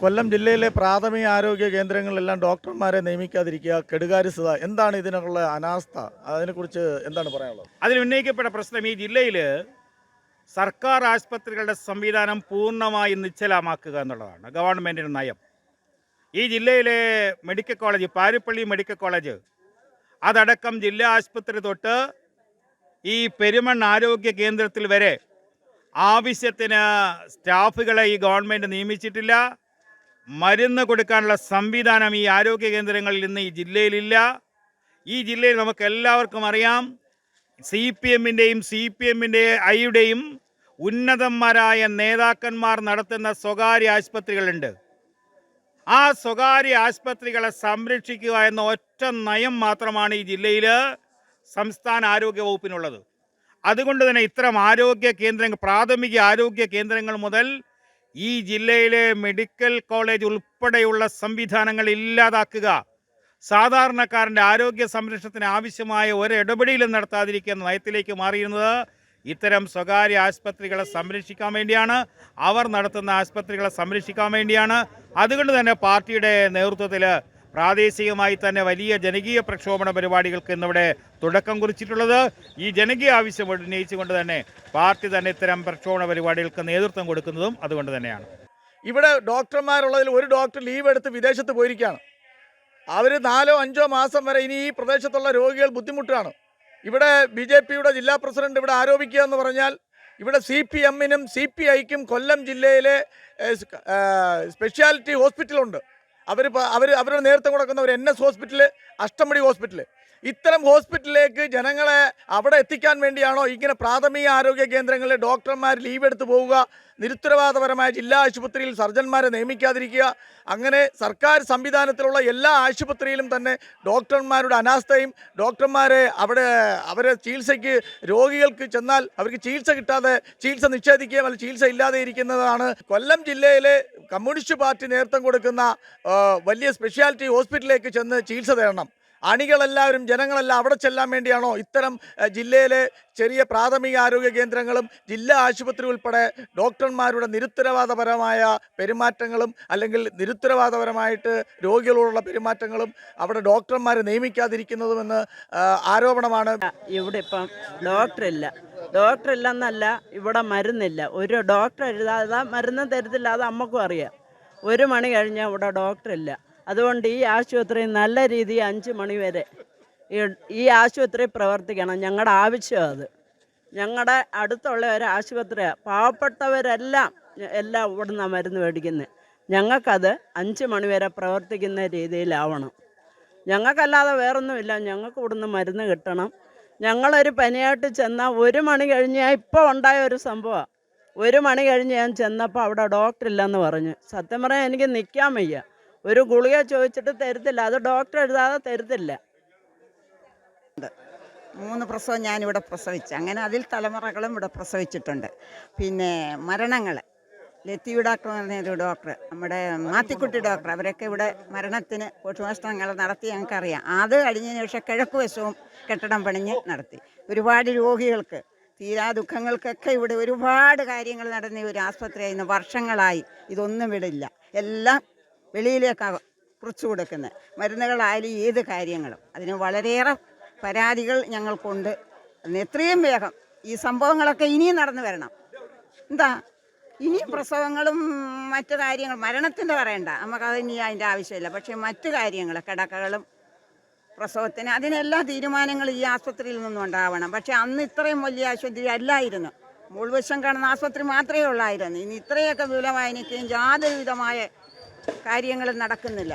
കൊല്ലം ജില്ലയിലെ പ്രാഥമിക ആരോഗ്യ കേന്ദ്രങ്ങളിലെല്ലാം ഡോക്ടർമാരെ നിയമിക്കാതിരിക്കുക കെടുകാര്യസ്ഥത എന്താണ് ഇതിനുള്ള അനാസ്ഥ? അതിനെക്കുറിച്ച് എന്താണ് പറയാനുള്ളത്? അതിൽ ഉന്നയിക്കപ്പെട്ട പ്രശ്നം ഈ ജില്ലയിൽ സർക്കാർ ആശുപത്രികളുടെ സംവിധാനം പൂർണമായി നിശ്ചലമാക്കുക എന്നുള്ളതാണ് ഗവൺമെന്റിന്റെ നയം. ഈ ജില്ലയിലെ medical college Parippally medical college അതടക്കം ജില്ലാ ആശുപത്രി തൊട്ട് ഈ പെരുമൺ ആരോഗ്യ കേന്ദ്രത്തിൽ വരെ ആവശ്യത്തിന് സ്റ്റാഫുകളെ ഈ ഗവൺമെന്റ് നിയമിച്ചിട്ടില്ല. മരുന്ന് കൊടുക്കാനുള്ള സംവിധാനം ഈ ആരോഗ്യ കേന്ദ്രങ്ങളിൽ ഇന്ന് ഈ ജില്ലയിലില്ല. ഈ ജില്ലയിൽ നമുക്ക് എല്ലാവർക്കും അറിയാം സി പി എമ്മിന്റെയും സി പി എമ്മിന്റെ ഐയുടെയും ഉന്നതന്മാരായ നേതാക്കന്മാർ നടത്തുന്ന സ്വകാര്യ ആശുപത്രികളുണ്ട്. ആ സ്വകാര്യ ആശുപത്രികളെ സംരക്ഷിക്കുക എന്ന ഒറ്റ നയം മാത്രമാണ് ഈ ജില്ലയിൽ സംസ്ഥാന ആരോഗ്യ വകുപ്പിനുള്ളത്. അതുകൊണ്ട് തന്നെ ഇത്തരം ആരോഗ്യ കേന്ദ്രങ്ങൾ പ്രാഥമിക ആരോഗ്യ കേന്ദ്രങ്ങൾ മുതൽ ഈ ജില്ലയിലെ മെഡിക്കൽ കോളേജ് ഉൾപ്പെടെയുള്ള സംവിധാനങ്ങൾ ഇല്ലാതാക്കുക. സാധാരണക്കാരന്റെ ആരോഗ്യ സംരക്ഷണത്തിന് ആവശ്യമായ ഒരു ഇടപെടലും നടത്താതിരിക്കുന്ന നയത്തിലേക്ക് മാറിയിരുന്നത് ഇത്തരം സ്വകാര്യ ആശുപത്രികളെ സംരക്ഷിക്കാൻ വേണ്ടിയാണ്. അവർ നടത്തുന്ന ആശുപത്രികളെ സംരക്ഷിക്കാൻ വേണ്ടിയാണ്. അതുകൊണ്ട് തന്നെ പാർട്ടിയുടെ നേതൃത്വത്തിൽ പ്രാദേശികമായി തന്നെ വലിയ ജനകീയ പ്രക്ഷോഭണ പരിപാടികൾക്ക് ഇന്നിവിടെ തുടക്കം കുറിച്ചിട്ടുള്ളത്. ഈ ജനകീയ ആവശ്യം ഉന്നയിച്ചുകൊണ്ട് തന്നെ പാർട്ടി തന്നെ ഇത്തരം പ്രക്ഷോഭണ പരിപാടികൾക്ക് നേതൃത്വം കൊടുക്കുന്നതും അതുകൊണ്ട് തന്നെയാണ്. ഇവിടെ ഡോക്ടർമാരുള്ളതിൽ ഒരു ഡോക്ടർ ലീവ് എടുത്ത് വിദേശത്ത് പോയിരിക്കുകയാണ്. അവർ നാലോ അഞ്ചോ മാസം വരെ ഇനി ഈ പ്രദേശത്തുള്ള രോഗികൾ ബുദ്ധിമുട്ടാണ്. ഇവിടെ ബി ജെ പിയുടെ ജില്ലാ പ്രസിഡന്റ് ഇവിടെ ആരോപിക്കുക എന്ന് പറഞ്ഞാൽ ഇവിടെ സി പി എമ്മിനും സി പി ഐക്കും കൊല്ലം ജില്ലയിലെ സ്പെഷ്യാലിറ്റി ഹോസ്പിറ്റലുണ്ട്. അവർ അവർ അവരുടെ നേതൃത്വം കൊടുക്കുന്ന ഒരു N S hospital Ashtamudi hospital ഇത്തരം ഹോസ്പിറ്റലിലേക്ക് ജനങ്ങളെ അവിടെ എത്തിക്കാൻ വേണ്ടിയാണോ ഇങ്ങനെ പ്രാഥമിക ആരോഗ്യ കേന്ദ്രങ്ങളിലെ ഡോക്ടർമാർ ലീവ് എടുത്ത് പോവുക? നിരുത്തരവാദപരമായ ജില്ലാ ആശുപത്രിയിൽ സർജന്മാരെ നിയമിക്കാതിരിക്കുക. അങ്ങനെ സർക്കാർ സംവിധാനത്തിലുള്ള എല്ലാ ആശുപത്രിയിലും തന്നെ ഡോക്ടർമാരുടെ അനാസ്ഥയും ഡോക്ടർമാരെ അവിടെ അവരെ ചികിത്സയ്ക്ക് രോഗികൾക്ക് ചെന്നാൽ അവർക്ക് ചികിത്സ കിട്ടാതെ ചികിത്സ നിഷേധിക്കുകയും അല്ലെങ്കിൽ ചികിത്സ ഇല്ലാതെ ഇരിക്കുന്നതാണ്. കൊല്ലം ജില്ലയിലെ കമ്മ്യൂണിസ്റ്റ് പാർട്ടി നേതൃത്വം കൊടുക്കുന്ന വലിയ സ്പെഷ്യാലിറ്റി ഹോസ്പിറ്റലിലേക്ക് ചെന്ന് ചികിത്സ തേടണം. അണികളെല്ലാവരും ജനങ്ങളെല്ലാം അവിടെ ചെല്ലാൻ വേണ്ടിയാണോ ഇത്തരം ജില്ലയിലെ ചെറിയ പ്രാഥമിക ആരോഗ്യ കേന്ദ്രങ്ങളും ജില്ലാ ആശുപത്രി ഉൾപ്പെടെ ഡോക്ടർമാരുടെ നിരുത്തരവാദപരമായ പെരുമാറ്റങ്ങളും അല്ലെങ്കിൽ നിരുത്തരവാദപരമായിട്ട് രോഗികളോടുള്ള പെരുമാറ്റങ്ങളും അവിടെ ഡോക്ടർമാരെ നിയമിക്കാതിരിക്കുന്നതുമെന്ന് ആരോപണമാണ്? ഇവിടെ ഇപ്പം ഡോക്ടറില്ല. ഡോക്ടറില്ലെന്നല്ല ഇവിടെ മരുന്നില്ല. ഒരു ഡോക്ടർ എഴുതാതെ മരുന്ന് തരത്തില്ല അത് അമ്മക്കും അറിയാം. ഒരു മണി കഴിഞ്ഞാൽ ഇവിടെ ഡോക്ടറില്ല. അതുകൊണ്ട് ഈ ആശുപത്രി നല്ല രീതിയിൽ അഞ്ച് മണിവരെ ഈ- ആശുപത്രി പ്രവർത്തിക്കണം. ഞങ്ങളുടെ ആവശ്യം അത്. ഞങ്ങളുടെ അടുത്തുള്ള ഒരു ആശുപത്രിയാണ് പാവപ്പെട്ടവരെല്ലാം എല്ലാം ഇവിടുന്ന് മരുന്ന് മേടിക്കുന്നത് ഞങ്ങൾക്കത് അഞ്ച് മണിവരെ പ്രവർത്തിക്കുന്ന രീതിയിലാവണം. ഞങ്ങൾക്കല്ലാതെ വേറൊന്നുമില്ല. ഞങ്ങൾക്ക് ഇവിടുന്ന് മരുന്ന് കിട്ടണം. ഞങ്ങളൊരു പനിയായിട്ട് ചെന്നാൽ ഒരു മണി കഴിഞ്ഞ് ഞാൻ ഇപ്പോൾ ഉണ്ടായ ഒരു സംഭവമാണ് ഒരു മണി കഴിഞ്ഞ് ഞാൻ ചെന്നപ്പോൾ അവിടെ ഡോക്ടർ ഇല്ലെന്ന് പറഞ്ഞു. സത്യം പറയാൻ എനിക്ക് നിൽക്കാൻ വയ്യ. ഒരു ഗുളിക ചോദിച്ചിട്ട് തരത്തില്ല. അത് ഡോക്ടർ എഴുതാതെ തരത്തില്ല. മൂന്ന് പ്രസവം ഞാനിവിടെ പ്രസവിച്ചു. അങ്ങനെ അതിൽ തലമുറകളും ഇവിടെ പ്രസവിച്ചിട്ടുണ്ട്. പിന്നെ മരണങ്ങൾ ലത്തീവ് ഡോക്ടർ എന്ന് പറഞ്ഞൊരു ഡോക്ടർ നമ്മുടെ മാത്തിക്കുട്ടി ഡോക്ടർ അവരൊക്കെ ഇവിടെ മരണത്തിന് പോഷണങ്ങൾ നടത്തി ഞങ്ങൾക്കറിയാം. അത് കഴിഞ്ഞതിന് ശേഷം കിഴക്ക് വശവും കെട്ടിടം പണിഞ്ഞ് നടത്തി. ഒരുപാട് രോഗികൾക്ക് തീരാ ദുഃഖങ്ങൾക്കൊക്കെ ഇവിടെ ഒരുപാട് കാര്യങ്ങൾ നടന്ന ഒരു ആസ്പത്രിയായിരുന്നു വർഷങ്ങളായി. ഇതൊന്നും വിടില്ല. എല്ലാം വെളിയിലേക്കാണ് കുറിച്ചു കൊടുക്കുന്നത്. മരുന്നുകളായാലും ഏത് കാര്യങ്ങളും. അതിന് വളരെയേറെ പരാതികൾ ഞങ്ങൾക്കുണ്ട്. അതിന് എത്രയും വേഗം ഈ സംഭവങ്ങളൊക്കെ ഇനിയും നടന്നു വരണം. എന്താ? ഇനിയും പ്രസവങ്ങളും മറ്റു കാര്യങ്ങൾ മരണത്തിന്റെ പറയണ്ട. നമുക്കത് ഇനി അതിന്റെ ആവശ്യമില്ല. പക്ഷേ മറ്റു കാര്യങ്ങൾ കിടക്കകളും പ്രസവത്തിന് അതിനെല്ലാ തീരുമാനങ്ങളും ഈ ആസ്പത്രിയിൽ നിന്നും ഉണ്ടാവണം. പക്ഷേ അന്ന് ഇത്രയും വലിയ ആശുപത്രി അല്ലായിരുന്നു. മുൾവശം കാണുന്ന ആസ്പത്രി മാത്രമേ ഉള്ളായിരുന്നു. ഇനി ഇത്രയൊക്കെ വിപുലമായി നിൽക്കുകയും കാര്യങ്ങളും നടക്കുന്നില്ല.